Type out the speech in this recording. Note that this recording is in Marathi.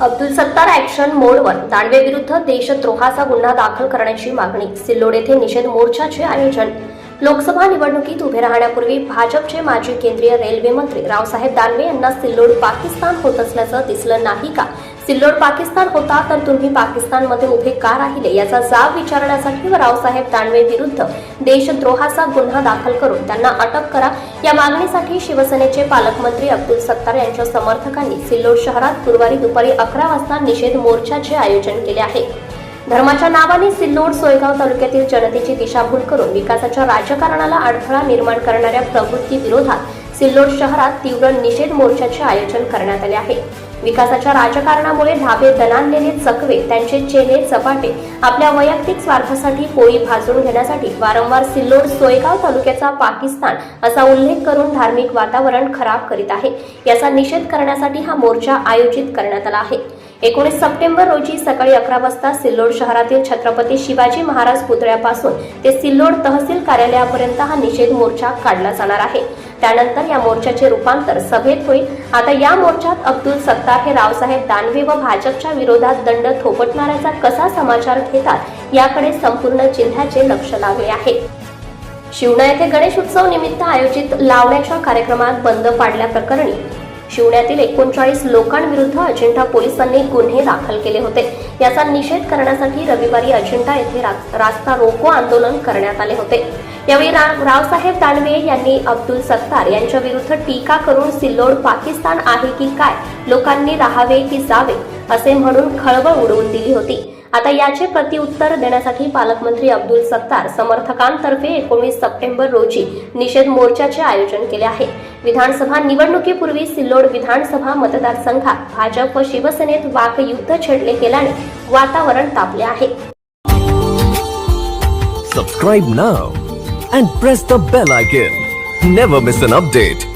अब्दुल सत्तार ऍक्शन मोडवर. दानवे विरुद्ध देशद्रोहाचा गुन्हा दाखल करण्याची मागणी. सिल्लोड येथे निषेध मोर्चाचे आयोजन. लोकसभा निवडणुकीत उभे राहण्यापूर्वी भाजपचे माजी केंद्रीय रेल्वे मंत्री रावसाहेब दानवे यांना सिल्लोड पाकिस्तान होत असल्याचं दिसलं नाही का? सिल्लोड पाकिस्तान होता तर तुम्ही पाकिस्तानमध्ये उभे का राहिले? याचा जाब विचारण्यासाठी व रावसाहेब दानवे विरुद्ध देशद्रोहाचा गुन्हा दाखल करून त्यांना अटक करा. या मागणीसाठी शिवसेनेचे पालकमंत्री अब्दुल सत्तार यांच्या समर्थकांनी सिल्लोड शहरात गुरुवारी दुपारी अकरा वाजता निषेध मोर्चाचे आयोजन केले आहे. धर्माच्या नावाने सिल्लोड सोयगाव तालुक्यातील जनतेची दिशाभूल करून विकासाच्या राजकारणाला अडथळा निर्माण करणाऱ्या प्रवृत्ती विरोधात सिल्लोड शहरात तीव्र निषेध मोर्चाचे आयोजन करण्यात आले आहे. विकासाच्या राजकारणामुळे धाबे दणाणलेले चकवे त्यांचे चेहरे चपाटे आपल्या वैयक्तिक स्वार्थासाठी पोळी भाजून घेण्यासाठी वारंवार सिल्लोड सोयगाव तालुक्याचा पाकिस्तान असा उल्लेख करून धार्मिक वातावरण खराब करीत आहे. याचा निषेध करण्यासाठी हा मोर्चा आयोजित करण्यात आला आहे. एकोणीस सप्टेंबर रोजी सकाळी अकरा वाजता सिल्लोड शहरातील छत्रपती शिवाजी महाराज पुतळ्यापासून ते सिल्लोड तहसील कार्यालयापर्यंत हा निषेध मोर्चा काढला जाणार आहे. त्यानंतर या मोर्चाचे रूपांतर सभेत होईल. आता या मोर्चात अब्दुल सत्तार हे रावसाहेब दानवे व भाजपच्या विरोधात दंड थोपटणाऱ्याचा कसा समाचार घेतात याकडे संपूर्ण जिल्ह्याचे लक्ष लागले आहे. शिवना येथे गणेश उत्सव निमित्त आयोजित लावण्याच्या कार्यक्रमात बंद पाडल्याप्रकरणी शिवण्यातील एकोणचाळीस लोकांविरुद्ध अजिंठा पोलिसांनी गुन्हे दाखल केले होते. याचा निषेध करण्यासाठी रविवारी अजिंठा येथे रास्ता रोको आंदोलन करण्यात आले होते. यावेळी रावसाहेब दानवे यांनी अब्दुल सत्तार यांच्या विरुद्ध टीका करून सिल्लोड पाकिस्तान आहे की काय लोकांनी राहावे की जावे असे म्हणून खळबळ उडवून दिली होती. आता याचे प्रत्युत्तर देण्यासाठी पालकमंत्री अब्दुल सत्तार समर्थकांतर्फे एकोणीस सप्टेंबर रोजी निषेध मोर्चाचे आयोजन केले आहे. विधानसभा निवडणुकीपूर्वी सिल्लोड विधानसभा मतदारसंघात भाजप व शिवसेनेत वाकयुद्ध छेडले गेल्याने वातावरण तापले आहे. Subscribe now and press the bell icon never miss an update